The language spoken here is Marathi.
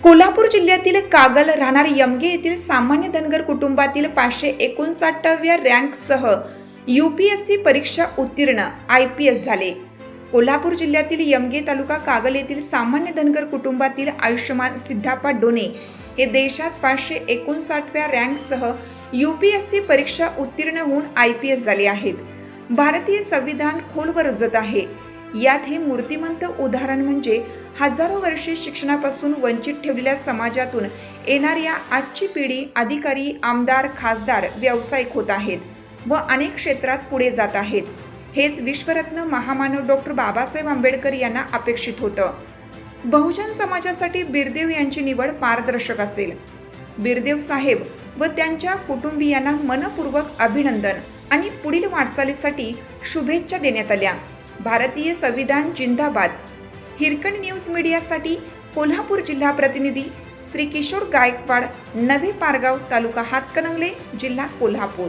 कोल्हापूर जिल्ह्यातील कागल राहणार यमगे येथील सामान्य धनगर कुटुंबातील पाचशे एकोणसाठाव्या रँकसह यू पी एस सी परीक्षा उत्तीर्ण आय पी एस झाले. कोल्हापूर जिल्ह्यातील यमगे तालुका कागल येथील सामान्य धनगर कुटुंबातील आयुष्यमान सिद्धापा डोने हे देशात पाचशे एकोणसाठव्या रँकसह यू पी एस सी परीक्षा उत्तीर्ण होऊन आय पी एस झाले आहेत. भारतीय संविधान खोलवर रुजत आहे. यात हे मूर्तिमंत उदाहरण म्हणजे हजारो वर्षे शिक्षणापासून वंचित ठेवलेल्या समाजातून येणाऱ्या आजची पिढी अधिकारी आमदार खासदार व्यावसायिक होत आहेत व अनेक क्षेत्रात पुढे जात आहेत. हेच विश्वरत्न महामानव डॉक्टर बाबासाहेब आंबेडकर यांना अपेक्षित होतं. बहुजन समाजासाठी बिरदेव यांची निवड पारदर्शक असेल. बिरदेव साहेब व त्यांच्या कुटुंबियांना मनपूर्वक अभिनंदन आणि पुढील वाटचालीसाठी शुभेच्छा देण्यात आल्या. भारतीय संविधान जिंदाबाद. हिरकण न्यूज मीडियासाठी कोल्हापूर जिल्हा प्रतिनिधी श्री किशोर गायकवाड नवे पारगाव तालुका हातकणंगले जिल्हा कोल्हापूर.